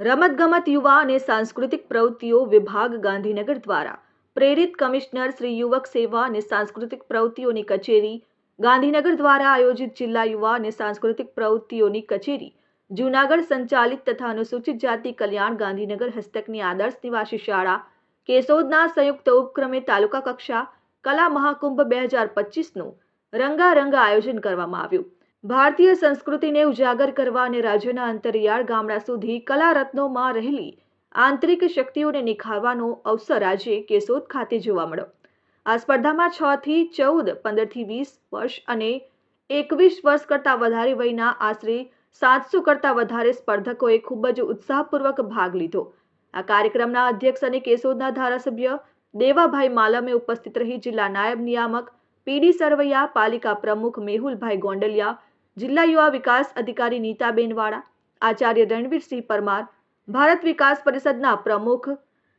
રમતગમત યુવા અને સાંસ્કૃતિક પ્રવૃત્તિઓ વિભાગ ગાંધીનગર દ્વારા પ્રેરિત કમિશનર શ્રી યુવક સેવા અને સાંસ્કૃતિક પ્રવૃત્તિઓની કચેરી ગાંધીનગર દ્વારા આયોજિત જિલ્લા યુવા અને સાંસ્કૃતિક પ્રવૃત્તિઓની કચેરી જૂનાગઢ સંચાલિત તથા અનુસૂચિત જાતિ કલ્યાણ ગાંધીનગર હસ્તકની આદર્શ નિવાસી શાળા કેશોદના સંયુક્ત ઉપક્રમે તાલુકા કક્ષા કલા મહાકુંભ બે હજાર પચીસનું રંગારંગ આયોજન કરવામાં આવ્યું. ભારતીય સંસ્કૃતિને ઉજાગર કરવા અને રાજ્યના અંતરિયાળ ગામડા સુધી કલા રત્નોમાં રહેલી આંતરિક શક્તિઓને નિખારવાનો અવસર આજે કેશોદ ખાતે જોવા મળ્યો. આ સ્પર્ધામાં છ થી ચૌદ પંદરથી વીસ વર્ષ અને એકવીસ વર્ષ કરતાં વધારે વયના આશરે સાતસો કરતાં વધારે સ્પર્ધકોએ ખૂબ જ ઉત્સાહપૂર્વક ભાગ લીધો. આ કાર્યક્રમના અધ્યક્ષ અને કેશોદના ધારાસભ્ય દેવાભાઈ માલમે ઉપસ્થિત રહી જિલ્લા નાયબ નિયામક પીડી સરવૈયા, પાલિકા પ્રમુખ મેહુલભાઈ ગોંડલિયા જિલ્લા યુવા વિકાસ અધિકારી નીતાબેન વાળા આચાર્ય રણવીરસિંહ પરમાર, ભારત વિકાસ પરિષદના પ્રમુખ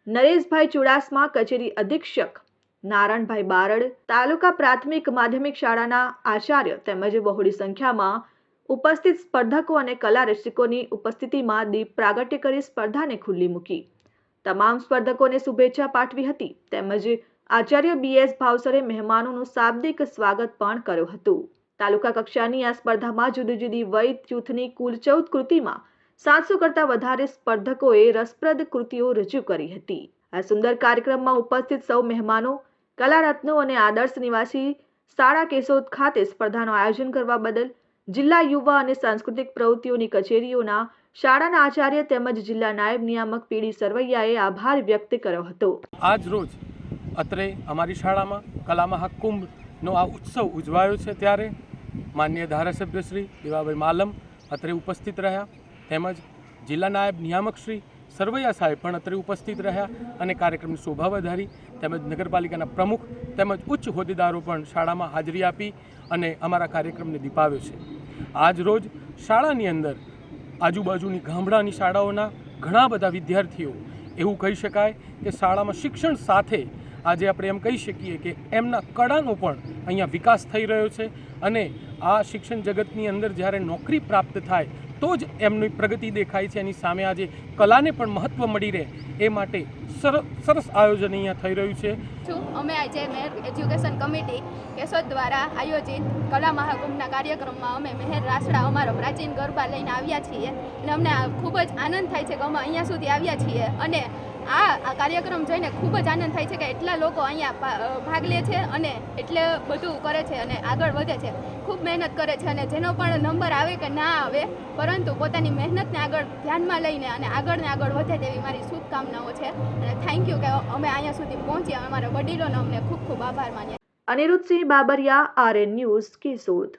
નરેશભાઈ ચુડાસમા, કચેરી અધિક્ષક નારાયણભાઈ બારડ, તાલુકા પ્રાથમિક માધ્યમિક શાળાના આચાર્ય તેમજ બહોળી સંખ્યામાં ઉપસ્થિત સ્પર્ધકો અને કલા રસિકોની ઉપસ્થિતિમાં દીપ પ્રાગટ્ય કરી સ્પર્ધાને ખુલ્લી મૂકી. તમામ સ્પર્ધકોને શુભેચ્છા પાઠવી હતી તેમજ આચાર્ય બીએસ ભાવસરે મહેમાનોનું શાબ્દિક સ્વાગત પણ કર્યું હતું. તાલુકા કક્ષાની આ સ્પર્ધામાં જુદી જુદી વય જૂથની કુલ ચૌદ કૃતિમાં સાતસો કરતા વધારે સ્પર્ધકોએ રસપ્રદ કૃતિઓ રજૂ કરી હતી. આ સુંદર કાર્યક્રમમાં ઉપસ્થિત સૌ મહેમાનો, કલારત્નો અને આદર્શ નિવાસી શાળા કેશોદ ખાતે સ્પર્ધાનું આયોજન કરવા બદલ જિલ્લા યુવા અને સાંસ્કૃતિક પ્રવૃત્તિઓની કચેરીઓના શાળાના આચાર્ય તેમજ જિલ્લા નાયબ નિયામક પીડી સરવૈયાએ આભાર વ્યક્ત કર્યો હતો. આજ રોજ અત્રે અમારી શાળામાં કલા મહાકુંભનો આ ઉત્સવ ઉજવાયો છે ત્યારે માન્ય ધારાસભ્ય શ્રી દેવાભાઈ માલમ અત્રે ઉપસ્થિત રહ્યા તેમજ જિલ્લા નાયબ નિયામક શ્રી સરવૈયા સાહેબ પણ અત્રે ઉપસ્થિત રહ્યા અને કાર્યક્રમની શોભા વધારી તેમજ નગરપાલિકાના પ્રમુખ તેમજ ઉચ્ચ હોદ્દેદારો પણ શાળામાં હાજરી આપી અને અમારા કાર્યક્રમને દીપાવ્યો છે. આજ રોજ શાળાની અંદર આજુબાજુની ગામડાની શાળાઓના ઘણા બધા વિદ્યાર્થીઓ, એવું કહી શકાય કે શાળામાં શિક્ષણ સાથે આજે આપણે એમ કહી શકીએ કે એમના કળાનો પણ અહીંયા વિકાસ થઈ રહ્યો છે અને આ શિક્ષણ જગતની અંદર જ્યારે નોકરી પ્રાપ્ત થાય તો જ એમની પ્રગતિ દેખાય છે. એની સામે આજે કલાને પણ મહત્ત્વ મળી રહે એ માટે સર, સરસ આયોજન અહીંયા થઈ રહ્યું છું. અમે આજે મેર એજ્યુકેશન કમિટી કેશોદ દ્વારા આયોજિત કલા મહાકુંભના કાર્યક્રમમાં અમે મહેર રાસડા અમારો પ્રાચીન ગરબા લઈને આવ્યા છીએ. અને અમને ખૂબ જ આનંદ થાય છે કે અમે અહીંયા સુધી આવ્યા છીએ. અને આ કાર્યક્રમ જોઈને ખૂબ જ આનંદ થાય છે કે એટલા લોકો અહીંયા ભાગ લે છે અને એટલે બધું કરે છે અને આગળ વધે છે. ખૂબ મહેનત કરે છે અને જેનો પણ નંબર આવે કે ના આવે, પરંતુ પોતાની મહેનતને આગળ ધ્યાનમાં લઈને અને આગળને આગળ વધે તેવી મારી શુભકામનાઓ છે. અને થેન્ક યુ કે અમે અહીંયા સુધી પહોંચ્યા. અમારા વડીલોનો અમને ખૂબ ખૂબ આભાર માન્યા. Anirudhsinh Babariya RN news Keshod